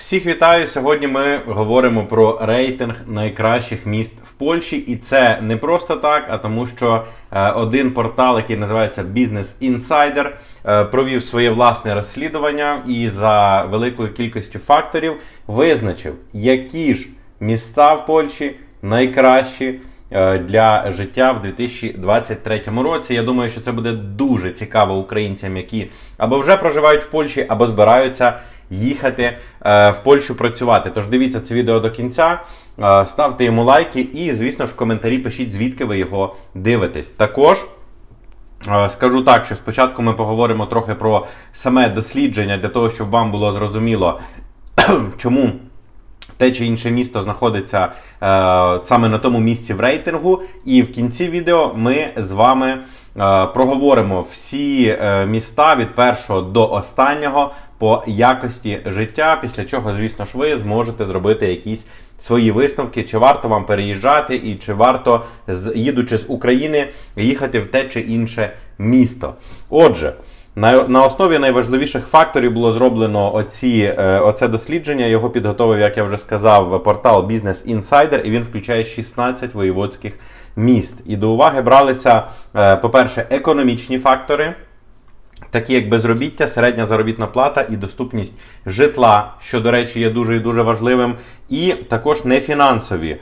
Всіх вітаю! Сьогодні ми говоримо про рейтинг найкращих міст в Польщі, і це не просто так, а тому, що е, один портал, який називається Business Insider, е, провів своє власне розслідування і за великою кількістю факторів визначив, які ж міста в Польщі найкращі е, для життя в 2023 році. Я думаю, що це буде дуже цікаво українцям, які або вже проживають в Польщі, або збираються їхати е, в Польщу працювати. Тож дивіться це відео до кінця, е, ставте йому лайки і, звісно ж, в коментарі пишіть, звідки ви його дивитесь. Також. Е, Скажу так, що спочатку ми поговоримо трохи про саме дослідження для того, щоб вам було зрозуміло, чому те чи інше місто знаходиться е, саме на тому місці в рейтингу. І в кінці відео ми з вами е, проговоримо всі е, міста від першого до останнього по якості життя. Після чого, звісно ж, ви зможете зробити якісь свої висновки, чи варто вам переїжджати, і чи варто, їдучи з України, їхати в те чи інше місто. Отже. На, на основі найважливіших факторів було зроблено оці, е, оце дослідження. Його підготовив, як я вже сказав, портал Business Insider, і він включає 16 воєводських міст. І до уваги бралися, е, по-перше, економічні фактори. Такі як безробіття, середня заробітна плата і доступність житла, що, до речі, є дуже і дуже важливим, і також нефінансові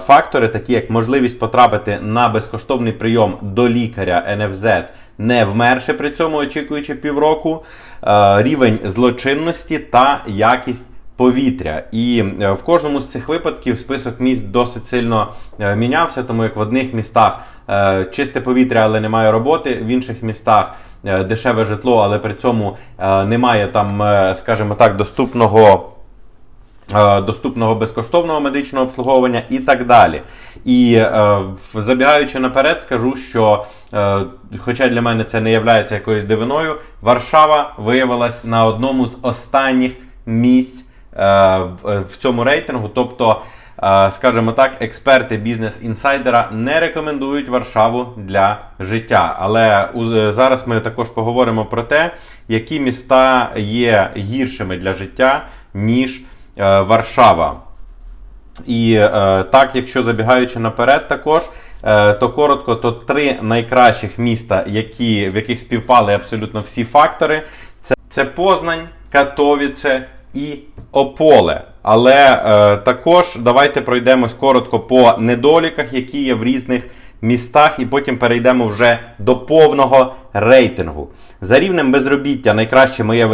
фактори, такі як можливість потрапити на безкоштовний прийом до лікаря НФЗ, не вмерши при цьому, очікуючи півроку, е, рівень злочинності та якість повітря. І е, в кожному з цих випадків список міст досить сильно е, мінявся, тому як в одних містах е, чисте повітря, але немає роботи, в інших містах е, дешеве житло, але при цьому е, немає там, е, скажімо так, доступного. Е, Доступного безкоштовного медичного обслуговування і так далі. І е, забігаючи наперед, скажу, що, е, хоча для мене це не є якоюсь дивиною, Варшава виявилась на одному з останніх місць в, цьому рейтингу. Тобто, е, скажімо так, експерти бізнес-інсайдера не рекомендують Варшаву для життя. Але зараз ми також поговоримо про те, які міста є гіршими для життя, ніж Варшава. І е, так, якщо забігаючи наперед, також, е, то коротко, то три найкращих міста, які, в яких співпали абсолютно всі фактори, це, це Познань, Катовіце і Ополе. Але е, також давайте пройдемось коротко по недоліках, які є в різних містах, і потім перейдемо вже до повного рейтингу. За рівнем безробіття найкращими, є,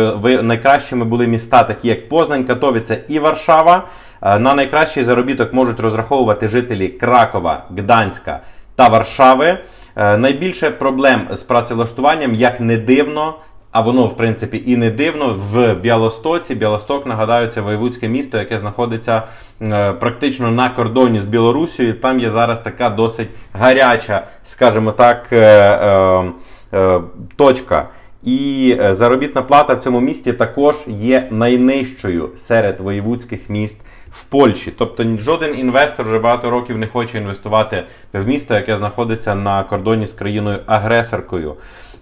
найкращими були міста, такі як Познань, Катовіце і Варшава. Е, На найкращий заробіток можуть розраховувати жителі Кракова, Гданська та Варшави. Е, Найбільше проблем з працевлаштуванням, як не дивно, а воно, в принципі, і не дивно, в Біалостоці. Біалосток, нагадаю, це місто, яке знаходиться е, практично на кордоні з Білорусією. Там є зараз така досить гаряча, скажімо так, е, е, точка. І заробітна плата в цьому місті також є найнижчою серед воєвудських міст в Польщі. Тобто жоден інвестор вже багато років не хоче інвестувати в місто, яке знаходиться на кордоні з країною-агресоркою.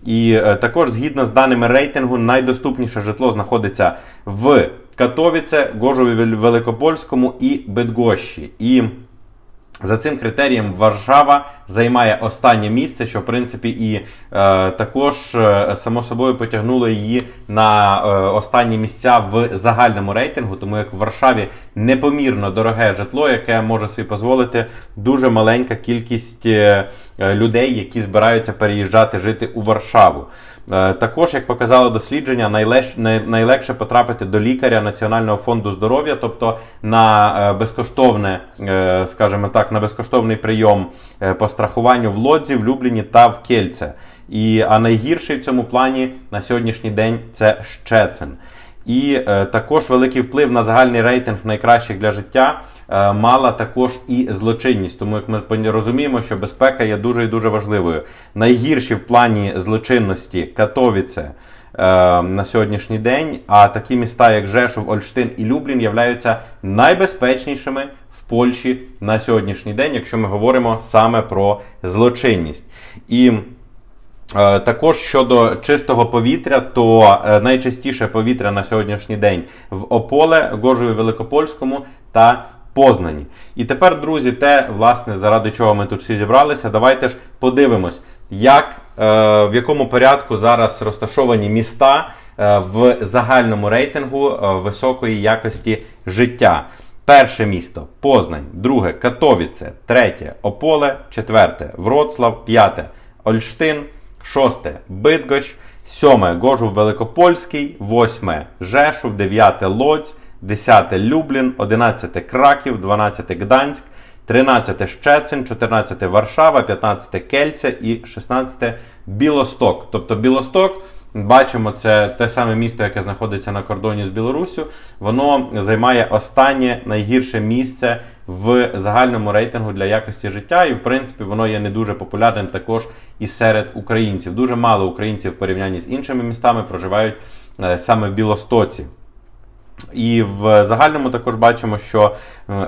І е, також, згідно з даними рейтингу, найдоступніше житло знаходиться в Катовіце, Гожові Вел- Великопольському і Бедгощі. І за цим критерієм Варшава займає останнє місце, що в принципі і е, також е, само собою потягнуло її на е, останні місця в загальному рейтингу, тому як в Варшаві непомірно дороге житло, яке може собі дозволити дуже маленька кількість е, людей, які збираються переїжджати жити у Варшаву. Е, Також, як показало дослідження, найлеж, най- найлегше потрапити до лікаря Національного фонду здоров'я, тобто на безкоштовне, скажімо так, на безкоштовний прийом е, по страхуванню в Лодзі, в Любліні та в Кельце. І, а найгірший в цьому плані на сьогоднішній день це Щецин. І е, також великий вплив на загальний рейтинг найкращих для життя е, мала також і злочинність. Тому як ми розуміємо, що безпека є дуже і дуже важливою. Найгірші в плані злочинності Катовіце е, на сьогоднішній день. А такі міста, як Жешов, Ольштин і Люблін, являються найбезпечнішими Польщі на сьогоднішній день, якщо ми говоримо саме про злочинність. І Е, Також щодо чистого повітря, то е, найчистіше повітря на сьогоднішній день в Ополе, Гожові Великопольському та Познані. І тепер, друзі, те, власне, заради чого ми тут всі зібралися, давайте ж подивимось, як, е, в якому порядку зараз розташовані міста в загальному рейтингу високої якості життя. Перше місто Познань, друге Катовіце, третє Ополе, четверте Вроцлав, п'яте Ольштин, шосте Бидгощ, сьоме Гожув Великопольський, восьме Жешув, дев'яте Лодзь, десяте Люблін, одинадцяте Краків, дванадцяте Гданськ, 13 Щецин, 14 Варшава, 15 Кельця і 16 Білосток. Тобто Білосток, бачимо, це те саме місто, яке знаходиться на кордоні з Білоруссю. Воно займає останнє найгірше місце в загальному рейтингу для якості життя, і в принципі воно є не дуже популярним також і серед українців. Дуже мало українців в порівнянні з іншими містами проживають е, саме в Білостоці. І в загальному також бачимо, що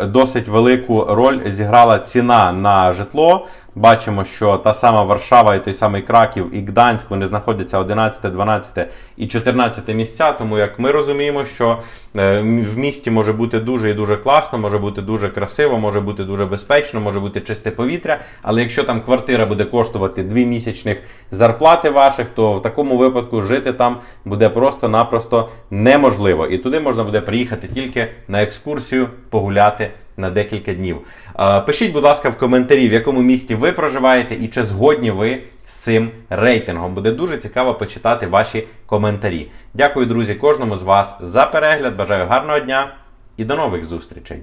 досить велику роль зіграла ціна на житло. Бачимо, що та сама Варшава, і той самий Краків, і Гданськ вони знаходяться 11, 12 і 14 місця. Тому як ми розуміємо, що е, в місті може бути дуже і дуже класно, може бути дуже красиво, може бути дуже безпечно, може бути чисте повітря. Але якщо там квартира буде коштувати 2 місячних зарплати ваших, то в такому випадку жити там буде просто-напросто неможливо. І туди можна буде приїхати тільки на екскурсію, погуляти на декілька днів. Е, Пишіть, будь ласка, в коментарі, в якому місті ви проживаєте і чи згодні ви з цим рейтингом. Буде дуже цікаво почитати ваші коментарі. Дякую, друзі, кожному з вас за перегляд. Бажаю гарного дня і до нових зустрічей!